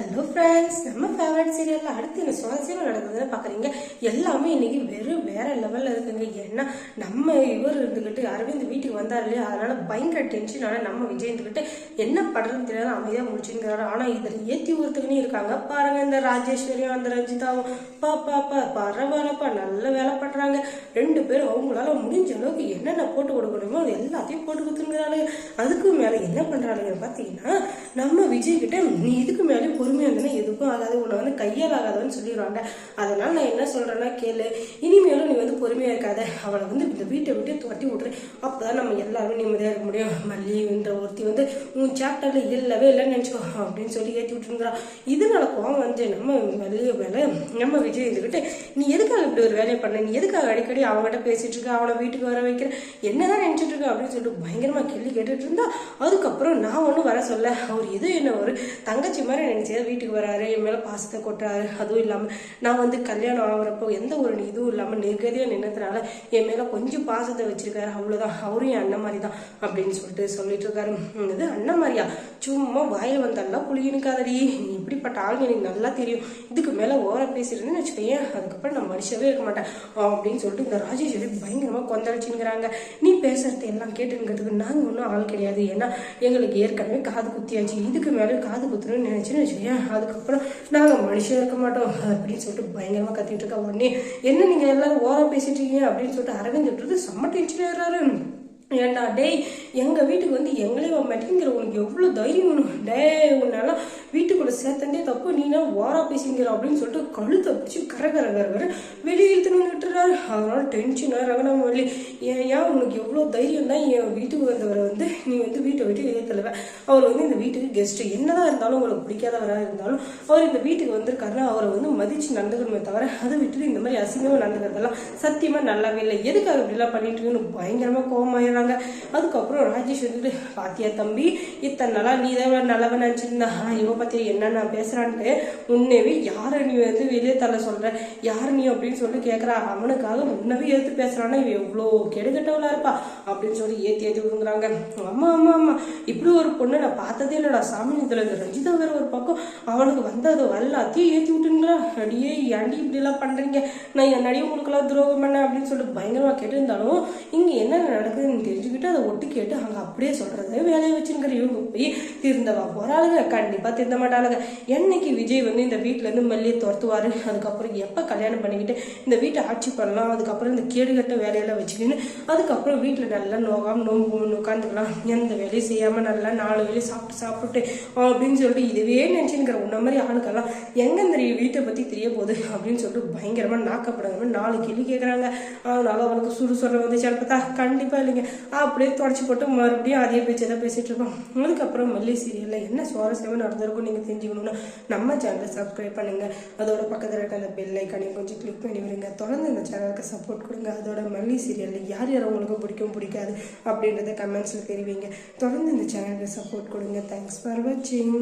Hello friends நம்ம favourite சீரியலில் அடுத்து என்ன சுவாரஸ்யமாக நடக்குதுன்னு பார்க்குறீங்க. எல்லாமே இன்னைக்கு வெறும் வேற லெவலில் இருக்குங்க. ஏன்னா நம்ம இவர் இருந்துக்கிட்டு அரவிந்த் வீட்டுக்கு வந்தார் இல்லையா? அதனால பயங்கர டென்ஷனான நம்ம விஜய் இருந்துக்கிட்டு என்ன பண்ணுறதுன்னு தெரியாத அமைதியாக முடிச்சுங்கிறாரு ஆனால் இதில் ஏற்றி ஊர்த்துக்குன்னு இருக்காங்க. பாருங்க இந்த ராஜேஸ்வரியும் அந்த ரஞ்சிதாவும். பா பா பா பரவாயில்லப்பா நல்ல வேலை பண்ணுறாங்க ரெண்டு பேரும் அவங்களால முடிஞ்ச அளவுக்கு என்னென்ன போட்டு கொடுக்கணுமோ அது எல்லாத்தையும் போட்டு கொடுத்துருங்கிறாங்க அதுக்கு மேலே என்ன பண்ணுறாங்க பார்த்தீங்கன்னா நம்ம விஜய் கிட்ட நீ இதுக்கு மேலே பொறுமையாக இருந்தனா எதுக்கும் ஆகாது உன்னை வந்து கையால் ஆகாதுன்னு சொல்லிடுவாங்க. அதனால நான் என்ன சொல்றேன்னா கேளு. இனிமேலும் நீ வந்து பொறுமையாக இருக்காத. அவளை வந்து இந்த வீட்டை விட்டு துரட்டி விட்ரு அப்பதான் நம்ம எல்லாருமே நிம்மதியாக இருக்க முடியும். மல்லின்ற ஒருத்தி வந்து உன் சாப்டர்ல இல்லவே இல்லைன்னு நினைச்சுக்கோ அப்படின்னு சொல்லி ஏற்றி விட்டுருங்கிறா இதனால கோவம் வந்து நம்ம மல்லிகை வேலை நம்ம விஜய் இருந்துக்கிட்டு நீ எதுக்காக இப்படி ஒரு வேலையை பண்ண? நீ எதுக்காக அடிக்கடி அவங்ககிட்ட பேசிகிட்டு இருக்க? அவனை வீட்டுக்கு வர வைக்கிற? என்னதான் நினச்சிட்டு இருக்க? அப்படின்னு சொல்லிட்டு பயங்கரமாக கேள்வி கேட்டுட்டு இருந்தா. அதுக்கப்புறம் நான் ஒன்றும் வர சொல்ல. அவர் எதுவும் என்ன ஒரு தங்கச்சி மாதிரி நினச்சி வீட்டுக்கு வராரு என் மேல பாசத்தை கொட்டுறாரு. அதுவும் இல்லாம நான் வந்து கல்யாணம் ஆகுறப்போ எந்த ஒரு இதுவும் இல்லாம நிர்கதியா நின்னதுனால என் மேல கொஞ்சம் பாசத்தை வச்சிருக்காரு. அவ்வளவுதான். அவரும் என் அண்ணன் மாதிரி தான் அப்படின்னு சொல்லிட்டு சொல்லிட்டு இருக்காரு. இது அண்ணன் மாதிரியா? சும்மா வாயில வந்தாலாம் புளியனுக்காதடி நீ இப்படிப்பட்ட ஆளுங்க எனக்கு நல்லா தெரியும். இதுக்கு மேல ஓர பேசிருந்தேன்னு வச்சுக்கோயேன் அதுக்கப்புறம் நான் மனுஷவே இருக்க மாட்டேன். அப்படின்னு சொல்லிட்டு இந்த ராஜேஸ்வரி பயங்கரமா கொந்தளிச்சுங்கிறாங்க நீ பேசுறது எல்லாம் கேட்டுங்கிறதுக்கு நாங்க ஒன்றும் ஆள் கிடையாது. ஏன்னா எங்களுக்கு ஏற்கனவே காது குத்தியாச்சு. இதுக்கு மேல காது குத்துணும்னு நினைச்சுன்னு வச்சுக்கோயேன் அதுக்கப்புறம் நாங்க மனுஷன் இருக்க மாட்டோம் அப்படின்னு சொல்லிட்டு பயங்கரமாக கத்திட்டு இருக்க உடனே என்ன நீங்க எல்லாரும் ஓரம் பேசிட்டு இருக்கீங்க? அப்படின்னு சொல்லிட்டு அரவிந்த் விட்டுறது செம்ம டென்ஷன் ஆயிடுறாரு. ஏண்டா டேய் எங்க வீட்டுக்கு வந்து எங்களே மாட்டேங்கிற உனக்கு எவ்வளவு தைரியம் வேணும்? டேய் உன்னால வீட்டுக்குள்ள சேர்த்தண்டே தப்பு நீனா வாரா பேசிங்கிற அப்படின்னு சொல்லிட்டு கழுத்தை பிடிச்சி கர கர கர கர வெளியே இழுத்துன்னு வந்து விட்டுறாரு. அதனால டென்ஷன் ரகணம் ஏன் ஏன் உனக்கு எவ்வளோ தைரியம் தான் என் வீட்டுக்கு வந்தவரை வந்து நீ வந்து வீட்டை விட்டு வெளியே அவர் வந்து இந்த வீட்டுக்கு கெஸ்ட் என்னதான் இருந்தாலும் உங்களுக்கு பிடிக்காதவராக இருந்தாலும் அவர் இந்த வீட்டுக்கு வந்திருக்காருன்னா அவரை வந்து மதிச்சு நடந்துக்கணுமே தவிர அதை விட்டுட்டு இந்த மாதிரி அசிங்கமாக நடந்துக்கிறதெல்லாம் சத்தியமா நல்லாவே இல்லை. எதுக்காக இப்படிலாம் பண்ணிட்டு இருக்குன்னு பயங்கரமா கோபமாயிடுறாங்க அதுக்கப்புறம் ராஜேஷ் வந்துட்டு பாத்தியா தம்பி இத்தனை நாளாக நீ தான் நல்லவன் நினச்சிருந்தா? ஐயோ பற்றி என்ன நான் பேசுறான்ட்டு உன்னவே யாரை நீ வந்து வெளியே தள்ள சொல்ற? யார் நீ அப்படின்னு சொல்லிட்டு கேக்குறா. அவனுக்காக உன்னவே எடுத்து பேசுறான்னா இவ எவ்வளோ கெடுகட்டவளா இருப்பா அப்படின்னு சொல்லி ஏத்தி ஏத்தி விடுங்கிறாங்க ஆமா ஆமா ஆமா. இப்படி ஒரு பொண்ணு நான் பார்த்ததே இல்லடா. சாமி இதுல இந்த ரஞ்சிதா வேற ஒரு பக்கம். அவனுக்கு வந்தது எல்லாத்தையும் ஏத்தி விட்டுங்களா அடியே ஏன்டி இப்படி எல்லாம் பண்றீங்க? நான் என்னடியும் உங்களுக்கெல்லாம் துரோகம் பண்ணேன் அப்படின்னு சொல்லிட்டு பயங்கரமா கேட்டிருந்தாலும் இங்க என்ன நடக்குதுன்னு தெரிஞ்சுக்கிட்டு அதை ஒட்டு கேட்டு அங்க அப்படியே சொல்றது வேலையை வச்சுங்கிற இவங்க போய் திருந்தவா போறாளுங்க. கண்டிப்பா இருந்த மாட்டாளுங்க. என்னைக்கு விஜய் வந்து இந்த வீட்டுல இருந்து மல்லியை துரத்துவாரு அதுக்கப்புறம் எப்ப கல்யாணம் பண்ணிக்கிட்டு இந்த வீட்டை ஆட்சி பண்ணலாம் அதுக்கப்புறம் இந்த கேடுகட்ட வேலையெல்லாம் வச்சுக்கின்னு அதுக்கப்புறம் வீட்டுல நல்லா நோகாம நோம்பு உட்காந்துக்கலாம் எந்த வேலையும் செய்யாம நல்லா நாலு வேலையும் சாப்பிட்டு சாப்பிட்டு அப்படின்னு சொல்லிட்டு இதுவே நினைச்சுங்கிற உன்ன மாதிரி ஆளுக்கெல்லாம் எங்க இந்த வீட்டை பத்தி தெரிய போகுது அப்படின்னு சொல்லிட்டு பயங்கரமா நாக்கப்படுற நாலு கேள்வி கேட்கறாங்க அதனால அவனுக்கு சுடு சொல்ற வந்து பார்த்தா கண்டிப்பா இல்லைங்க. அப்படியே தொடச்சி போட்டு மறுபடியும் அதே பேச்சு தான் பேசிட்டு இருக்கோம் அதுக்கப்புறம் மல்லி சீரியல்ல என்ன சுவாரஸ்யமா நடந்திருக்கும் நீங்கள் தெரிஞ்சுக்கணும்னா நம்ம சேனலை சப்ஸ்கிரைப் பண்ணுங்கள் அதோட பக்கத்தில் இருக்க அந்த பெல் ஐக்கானையும் கொஞ்சம் கிளிக் பண்ணி விடுங்க. தொடர்ந்து இந்த சேனலுக்கு சப்போர்ட் கொடுங்க. அதோட மல்லி சீரியலில் யார் யார் உங்களுக்கு பிடிக்கும் பிடிக்காது அப்படின்றத கமெண்ட்ஸில் தெரிவிங்க. தொடர்ந்து இந்த சேனலுக்கு சப்போர்ட் கொடுங்க. தேங்க்ஸ் ஃபார் வாட்சிங்